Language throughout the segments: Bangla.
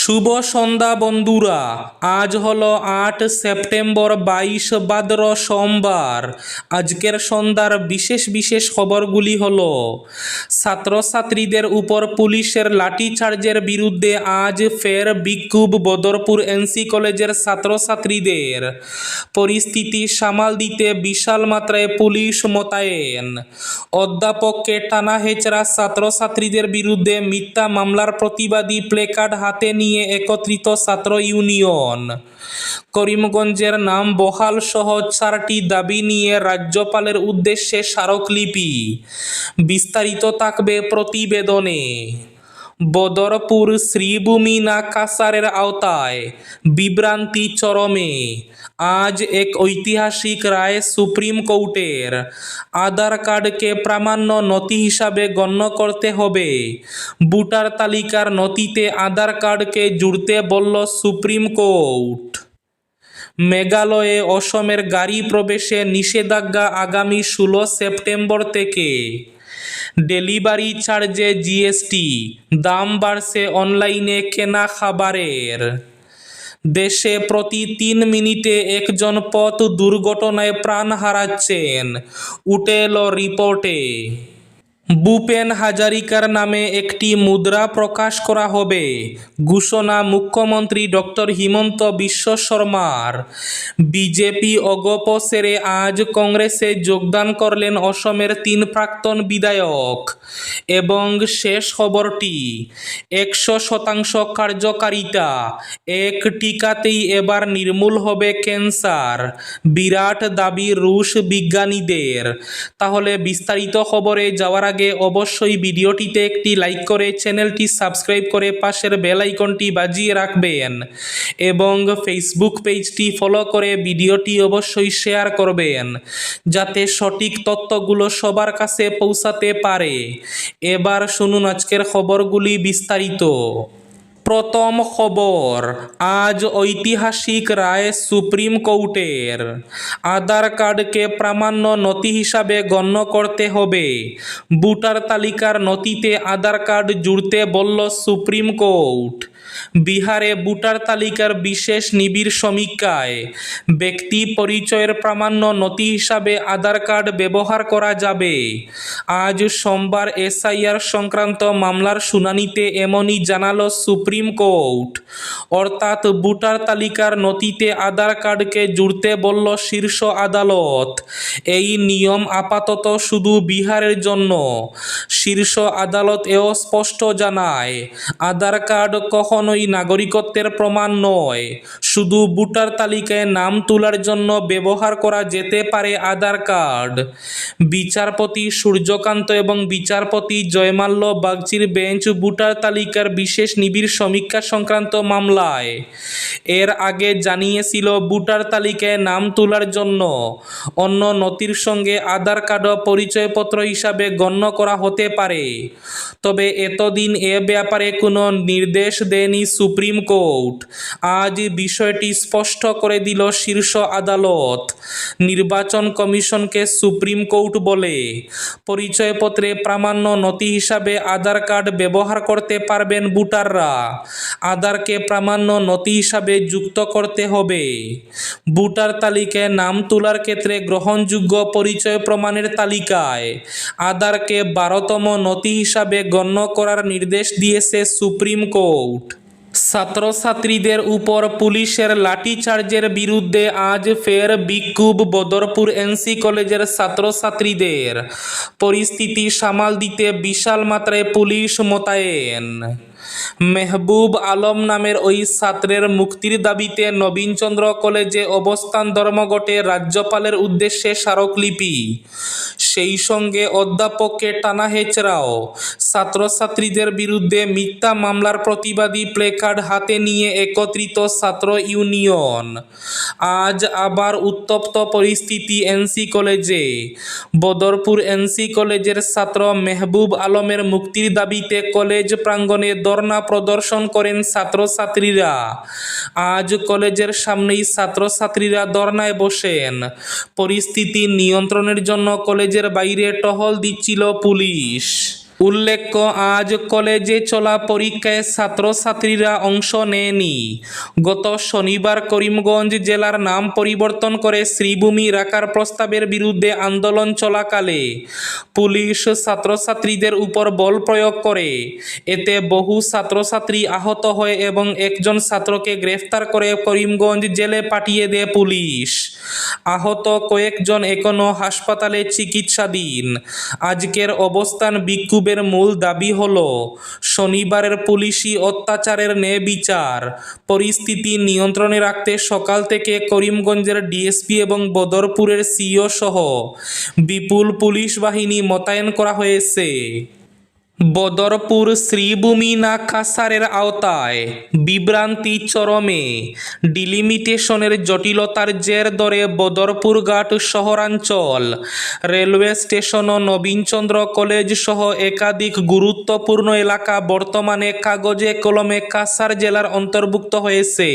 শুভ সন্ধ্যা বন্ধুরা। আজ হলো আট সেপ্টেম্বর বাইশ ভাদ্র সোমবার। আজকের সন্ধ্যার বিশেষ বিশেষ খবরগুলি হল, ছাত্রছাত্রীদের উপর পুলিশের লাঠিচার্জের বিরুদ্ধে আজ ফের বিক্ষোভ বদরপুর এনসি কলেজের ছাত্রছাত্রীদের। পরিস্থিতি সামাল দিতে বিশাল মাত্রায় পুলিশ মোতায়েন। অধ্যাপককে টানা হেচড়া ছাত্রছাত্রীদের বিরুদ্ধে মিথ্যা মামলার প্রতিবাদী প্লেকার্ড হাতে নিয়ে একত্রিত ছাত্র ইউনিয়ন। করিমগঞ্জের নাম বহাল সহ চারটি দাবি নিয়ে রাজ্যপালের উদ্দেশ্যে স্মারকলিপি। বিস্তারিত থাকবে প্রতিবেদনে। বদরপুর শ্রীভূমি না কাসারের আওতায়। বিভ্রান্তি চরমে। আজ এক ঐতিহাসিক রায় সুপ্রিম কোর্টের। আধার কার্ডকে প্রামাণ্য নথি হিসাবে গণ্য করতে হবে। ভোটার তালিকার নথিতে আধার কার্ডকে জুড়তে বলল সুপ্রিম কোর্ট। মেঘালয়ে অসমের গাড়ি প্রবেশে নিষেধাজ্ঞা আগামী ষোলো সেপ্টেম্বর থেকে। ডেলিভারি চার্জে জিএসটি, দাম বাড়ছে অনলাইনে কেনা খাবারের। দেশে প্রতি তিন মিনিটে একজন পথ দুর্ঘটনায় প্রাণ হারাচ্ছেন উঠে এলো রিপোর্টে। ভূপেন হাজারিকার নামে একটি মুদ্রা প্রকাশ করা হবে। ঘোষণা মুখ্যমন্ত্রী ডক্টর হিমন্ত বিশ্ব শর্মার। বিজেপি অগপ সেরে আজ কংগ্রেসে যোগদান করলেন অসমের তিন প্রাক্তন বিধায়ক। এবং শেষ খবরটি, একশো শতাংশ কার্যকারিতা, এক টিকাতেই এবার নির্মূল হবে ক্যান্সার, বিরাট দাবি রুশ বিজ্ঞানীদের। তাহলে বিস্তারিত খবরে যাওয়ার আগে অবশ্যই ভিডিওটিতে একটি লাইক করে চ্যানেলটি সাবস্ক্রাইব করে পাশের বেল আইকনটি বাজিয়ে রাখবেন। এবং ফেসবুক পেজটি ফলো করে ভিডিওটি অবশ্যই শেয়ার করবেন, যাতে সঠিক তথ্যগুলো সবার কাছে পৌঁছাতে পারে। এবার শুনুন আজকের খবরগুলি বিস্তারিত। প্রথম খবর, আজ ঐতিহাসিক রায় সুপ্রিম কোর্টের। আধার কার্ডকে প্রামাণ্য নথি হিসাবে গণ্য করতে হবে। ভোটার তালিকার নথিতে আধার কার্ড জুড়তে বলল সুপ্রিম কোর্ট। বিহারে ভোটার তালিকার বিশেষ নিবিড় সমীক্ষায় ব্যক্তি পরিচয়ের প্রামাণ্য নথি হিসাবে আধার কার্ড ব্যবহার করা যাবে। আজ সোমবার এসআইআর সংক্রান্ত মামলার শুনানিতে এমনই জানালো সুপ্রিম কোর্ট। অর্থাৎ ভোটার তালিকার নথিতে আধার কার্ডকে জুড়তে বলল শীর্ষ আদালত। এই নিয়ম আপাতত শুধু বিহারের জন্য। শীর্ষ আদালত এও স্পষ্ট জানায়, আধার কার্ড কখনোই নাগরিকত্বের প্রমাণ নয়। শুধু ভোটার তালিকায় নাম তোলার জন্য ব্যবহার করা যেতে পারে আধার কার্ড। বিচারপতি সূর্যকান্ত এবং বিচারপতি জয়মাল্য বাগচির বেঞ্চ ভোটার তালিকার বিশেষ নিবিড় সমীক্ষা সংক্রান্ত মামলায়। এর আগে জানিয়েছিল ভোটার তালিকায় নাম তোলার জন্য অন্য নথির সঙ্গে আধার কার্ড পরিচয়পত্র হিসাবে গণ্য করা হতে পারে। তবে এতদিন এ ব্যাপারে কোনো নির্দেশ দেয়নি সুপ্রিম কোর্ট। আজ বিষয়টি স্পষ্ট করে দিল শীর্ষ আদালত। নির্বাচন কমিশনকে সুপ্রিম কোর্ট বলে পরিচয়পত্রে প্রামাণ্য নথি হিসাবে আধার কার্ড ব্যবহার করতে পারবেন ভোটাররা। আধারকে প্রামাণ্য নথি হিসাবে যুক্ত করতে হবে। ভোটার তালিকায় নাম তোলার ক্ষেত্রে গ্রহণযোগ্য পরিচয় প্রমাণের তালিকায় আধারকে বারোতম নথি হিসাবে গণ্য করার নির্দেশ দিয়েছে সুপ্রিম কোর্ট। ছাত্রছাত্রীদের উপর পুলিশের লাঠিচার্জের বিরুদ্ধে আজ ফের বিক্ষোভ বদরপুর এনসি কলেজের ছাত্রছাত্রীদের। পরিস্থিতি সামাল দিতে বিশাল মাত্রায় পুলিশ মোতায়েন। মেহবুব আলম নামের ওই ছাত্রের মুক্তির দাবিতে নবীনচন্দ্র কলেজে অবস্থান ধর্মঘটে রাজ্যপালের উদ্দেশ্যে স্মারকলিপি। সেই সঙ্গে অধ্যাপককে টানা হেচড়াও। ছাত্রছাত্রীদের বিরুদ্ধে মিথ্যা মামলার প্রতিবাদী প্লেকার্ড হাতে নিয়ে একত্রিত ছাত্র ইউনিয়ন। আজ আবার উত্তপ্ত পরিস্থিতি এনসি কলেজে। বদরপুর এনসি কলেজের ছাত্র মেহবুব আলমের মুক্তির দাবিতে কলেজ প্রাঙ্গণে ধর্ণা প্রদর্শন করেন ছাত্রছাত্রীরা। আজ কলেজের সামনেই ছাত্রছাত্রীরা ধর্নায় বসেন। পরিস্থিতি নিয়ন্ত্রণের জন্য কলেজের বাইরে টহল দিচ্ছিল পুলিশ। উল্লেখ্য, আজ কলেজে চলা পরীক্ষায় ছাত্রছাত্রীরা অংশ নেয়নি। গত শনিবার করিমগঞ্জ জেলার নাম পরিবর্তন করে শ্রীভূমি রাখার প্রস্তাবের বিরুদ্ধে আন্দোলন চলাকালে পুলিশ ছাত্রছাত্রীদের উপর বল প্রয়োগ করে। এতে বহু ছাত্রছাত্রী আহত হয় এবং একজন ছাত্রকে গ্রেফতার করে করিমগঞ্জ জেলে পাঠিয়ে দেয় পুলিশ। আহত কয়েকজন এখনও হাসপাতালে চিকিৎসাধীন। আজকের অবস্থান বিক্ষোভের মূল দাবি হল, শনিবারের পুলিশি অত্যাচারের ন্যায় বিচার। পরিস্থিতি নিয়ন্ত্রণে রাখতে সকাল থেকে করিমগঞ্জের ডিএসপি এবং বদরপুরের সিও সহ বিপুল পুলিশ বাহিনী মোতায়েন করা হয়েছে। বদরপুর শ্রীভূমি না কাসারের আওতায় বিভ্রান্তি চরমে। ডিলিমিটেশনের জটিলতার জের ধরে বদরপুর ঘাট শহরাঞ্চল, রেলওয়ে স্টেশন ও নবীনচন্দ্র কলেজ সহ একাধিক গুরুত্বপূর্ণ এলাকা বর্তমানে কাগজে কলমে কাসার জেলার অন্তর্ভুক্ত হয়েছে।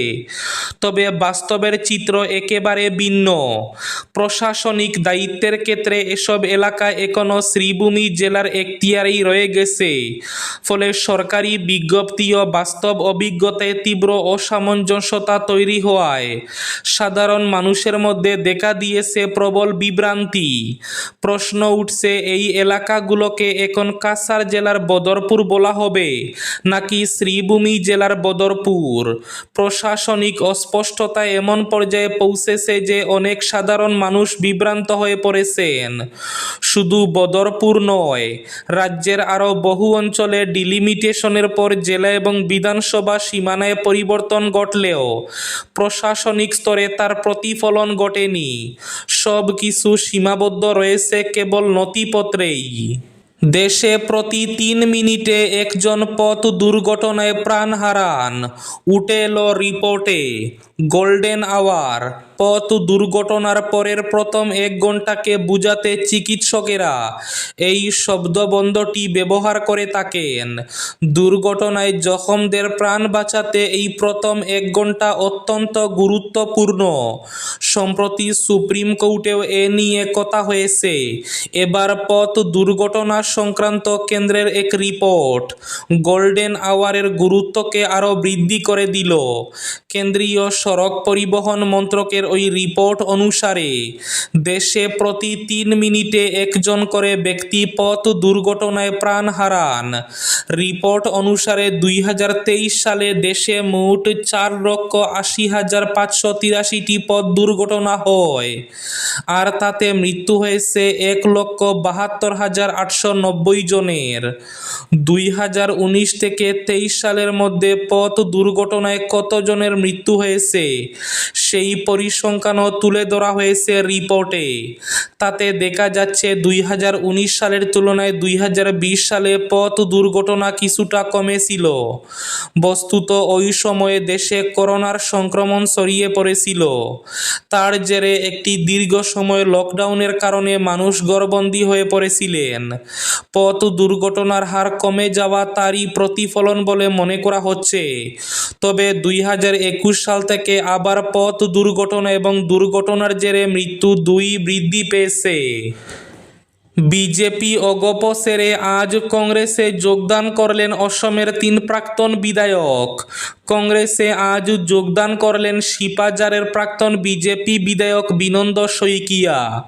তবে বাস্তবের চিত্র একেবারে ভিন্ন। প্রশাসনিক দায়িত্বের ক্ষেত্রে এসব এলাকা এখনও শ্রীভূমি জেলার এখতিয়ারেই রয়ে গেছে। ফলে সরকারি বিজ্ঞপ্তি ও বাস্তব অভিজ্ঞতায় তীব্র অসামঞ্জস্যতা তৈরি হওয়ায় সাধারণ মানুষের মধ্যে দেখা দিয়েছে প্রবল বিভ্রান্তি। প্রশ্ন উঠছে, এই এলাকাগুলোকে এখন কাসার জেলার বদরপুর বলা হবে নাকি শ্রীভূমি জেলার বদরপুর? প্রশাসনিক অস্পষ্টতা এমন পর্যায়ে পৌঁছেছে যে অনেক সাধারণ মানুষ বিভ্রান্ত হয়ে পড়েছেন। শুধু বদরপুর নয়, রাজ্যের আরও বহু অঞ্চলে ডিলিমিটেশনের পর জেলা এবং বিধানসভা সীমানায় পরিবর্তন ঘটলেও প্রশাসনিক স্তরে তার প্রতিফলন ঘটেনি। সব কিছু সীমাবদ্ধ রয়েছে কেবল নথিপত্রেই। দেশে প্রতি তিন মিনিটে একজন পথ দুর্ঘটনায় প্রাণ হারান, উঠে এলো রিপোর্টে গোল্ডেন আওয়ার পথ দুর্ঘটনার পরের প্রথম এক ঘন্টাকে বুঝাতে চিকিৎসকেরা এই শব্দবন্ধটি ব্যবহার করে থাকেন। দুর্ঘটনায় জখমদের প্রাণ বাঁচাতে এই প্রথম এক ঘণ্টা অত্যন্ত গুরুত্বপূর্ণ। সম্প্রতি সুপ্রিম কোর্টেও এ নিয়ে কথা হয়েছে। এবার পথ দুর্ঘটনা সংক্রান্ত কেন্দ্রের এক রিপোর্ট গোল্ডেন আওয়ারের গুরুত্বকে আরও বৃদ্ধি করে দিল। কেন্দ্রীয় সড়ক পরিবহন মন্ত্রকের ওই রিপোর্ট অনুসারে, দেশে প্রতি তিন মিনিটে একজন করে ব্যক্তি পথ দুর্ঘটনায় প্রাণ হারান। রিপোর্ট অনুসারে দুই হাজার তেইশ সালে দেশে মোট চার লক্ষ আশি হাজার পাঁচশো তিরাশিটি পথ দুর্ঘটনা হয়। আর তাতে মৃত্যু হয়েছে এক লক্ষ বাহাত্তর হাজার আটশো নব্বই জনের। দুই হাজার উনিশ থেকে তেইশ সালের মধ্যে পথ দুর্ঘটনায় কতজনের মৃত্যু হয়েছে সেই পরিসংখ্যানও তুলে ধরা হয়েছে রিপোর্টে। তাতে দেখা যাচ্ছে, দুই হাজার উনিশ সালের তুলনায় দুই হাজার বিশ সালে পথ দুর্ঘটনা কিছুটা কমেছিল। বস্তুত ওই সময়ে দেশে করোনার সংক্রমণ ছড়িয়ে পড়েছিল। তার জেরে একটি দীর্ঘ সময় লকডাউনের কারণে মানুষ ঘরবন্দি হয়ে পড়েছিলেন। পথ দুর্ঘটনার হার কমে যাওয়া তারই প্রতিফলন বলে মনে করা হচ্ছে। তবে দুই হাজার একুশ সাল থেকে আবার পথ দুর্ঘটনা এবং দুর্ঘটনার জেরে মৃত্যু দুই বৃদ্ধি পেয়েছে। বিজেপি অগপ সেরে আজ কংগ্রেসে যোগদান করলেন অসমের তিন প্রাক্তন বিধায়ক। কংগ্রেসে আজ যোগদান করলেন শিপাজারের প্রাক্তন বিজেপি বিধায়ক বিনন্দ শইকিয়া।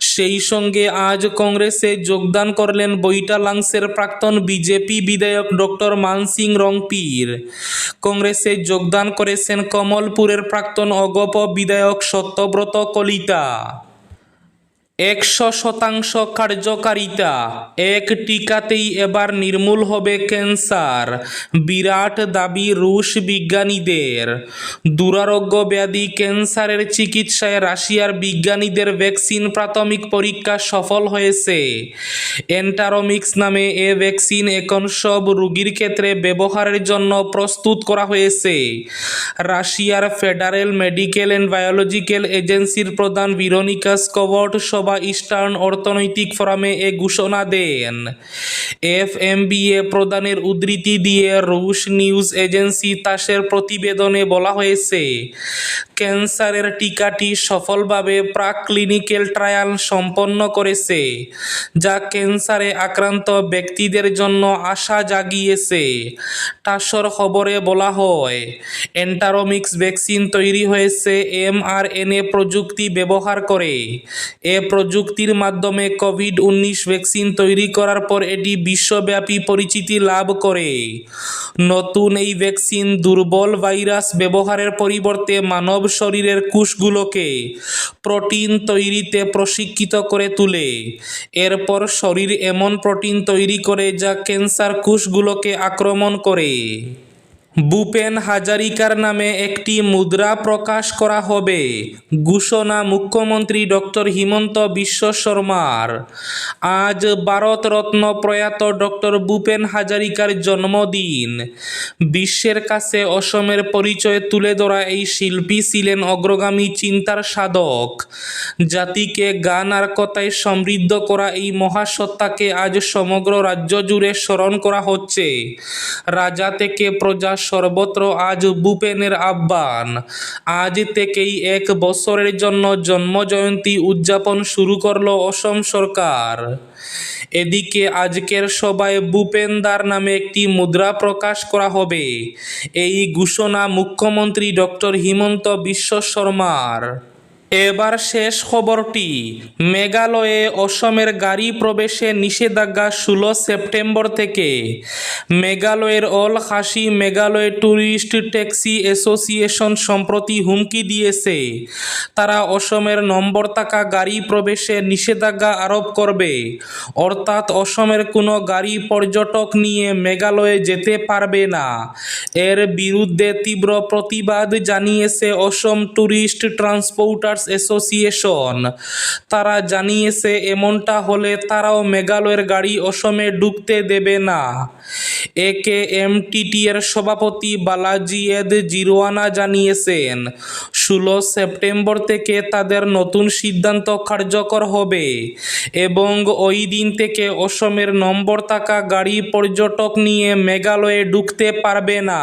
সেই সঙ্গে আজ কংগ্রেসে যোগদান করলেন বৈটালাংসের প্রাক্তন বিজেপি বিধায়ক ডক্টর মানসিং রংপির। কংগ্রেসে যোগদান করেছেন কমলপুরের প্রাক্তন অগপ বিধায়ক সত্যব্রত কলিতা। একশো শতাংশ কার্যকারিতা। এক টিকাতেই এবার নির্মূল হবে ক্যান্সার, বিরাট দাবি রুশ বিজ্ঞানীদের। দুরারোগ্য ব্যাধি ক্যান্সারের চিকিৎসায় রাশিয়ার বিজ্ঞানীদের ভ্যাকসিন প্রাথমিক পরীক্ষা সফল হয়েছে। এন্টারোমিক্স নামে এ ভ্যাকসিন এখন সব রোগীর ক্ষেত্রে ব্যবহারের জন্য প্রস্তুত করা হয়েছে। রাশিয়ার ফেডারেল মেডিকেল অ্যান্ড বায়োলজিক্যাল এজেন্সির প্রধান ভিরোনিকা স্কভট সভা ইস্টার্ন অর্থনৈতিক ফোরামে এ ঘোষণা দেন। এফ এম বিএ প্রদানের উদ্ধৃতি দিয়ে রুশ নিউজ এজেন্সি তাসের প্রতিবেদনে বলা হয়েছে ক্যান্সারের টিকাটি সফলভাবে প্রাক ক্লিনিক্যাল ট্রায়াল সম্পন্ন করেছে, যা ক্যান্সারে আক্রান্ত ব্যক্তিদের জন্য আশা জাগিয়েছে। টাসর খবরে বলা হয়, এন্টারোমিক্স ভ্যাকসিন তৈরি হয়েছে এমআরএনএ প্রযুক্তি ব্যবহার করে। এ প্রযুক্তির মাধ্যমে কোভিড উনিশ ভ্যাকসিন তৈরি করার পর এটি বিশ্বব্যাপী পরিচিতি লাভ করে। নতুন এই ভ্যাকসিন দুর্বল ভাইরাস ব্যবহারের পরিবর্তে মানব শরীরের কোষগুলোকে প্রোটিন তৈরিতে প্রশিক্ষিত করে তুলে। এরপর শরীর এমন প্রোটিন তৈরি করে যা ক্যান্সার কোষগুলোকে আক্রমণ করে। ভূপেন হাজারিকার নামে একটি মুদ্রা প্রকাশ করা হবে। ঘোষণা মুখ্যমন্ত্রী ডক্টর হিমন্ত বিশ্ব শর্মার। আজ ভারতরত্ন প্রয়াত ডক্টর ভূপেন হাজারিকার জন্মদিন। বিশ্বের কাছে অসমের পরিচয় তুলে ধরা এই শিল্পী ছিলেন অগ্রগামী চিন্তার সাধক। জাতিকে গান আর কথায় সমৃদ্ধ করা এই মহাসত্তাকে আজ সমগ্র রাজ্য জুড়ে স্মরণ করা হচ্ছে। রাজা থেকে প্রজা সর্বত্র আজ বুপেনের আহ্বান। আজ থেকেই এক বছরের জন্য জন্মজয়ন্তী উদযাপন শুরু করল অসম সরকার। এদিকে আজকের সভায় ভূপেনদার নামে একটি মুদ্রা প্রকাশ করা হবে। এই ঘোষণা মুখ্যমন্ত্রী ডক্টর হিমন্ত বিশ্ব শর্মার। এবার শেষ খবরটি। মেঘালয়ে অসমের গাড়ি প্রবেশে নিষেধাজ্ঞা ষোলো সেপ্টেম্বর থেকে। মেঘালয়ের all Khasi Meghalaya tourist taxi association সম্প্রতি হুমকি দিয়েছে। তারা অসমের নম্বর থাকা গাড়ি প্রবেশে নিষেধাজ্ঞা আরোপ করবে। অর্থাৎ অসমের কোনো গাড়ি পর্যটক নিয়ে মেঘালয়ে যেতে পারবে না। এর বিরুদ্ধে তীব্র প্রতিবাদ জানিয়েছে অসম ট্যুরিস্ট ট্রান্সপোর্টার্স অ্যাসোসিয়েশন তারা জানিয়েছে, এমনটা হলে তারাও মেঘালয়ের গাড়ি অসমে ঢুকতে দেবে না। এ একে এমটিটি এর সভাপতি বালাজি এদ জিরোয়ানা জানিয়েছেন, ষোলো সেপ্টেম্বর থেকে তাদের নতুন সিদ্ধান্ত কার্যকর হবে এবং ওই দিন থেকে অসমের নম্বর থাকা গাড়ি পর্যটক নিয়ে মেঘালয়ে ঢুকতে পারবে না।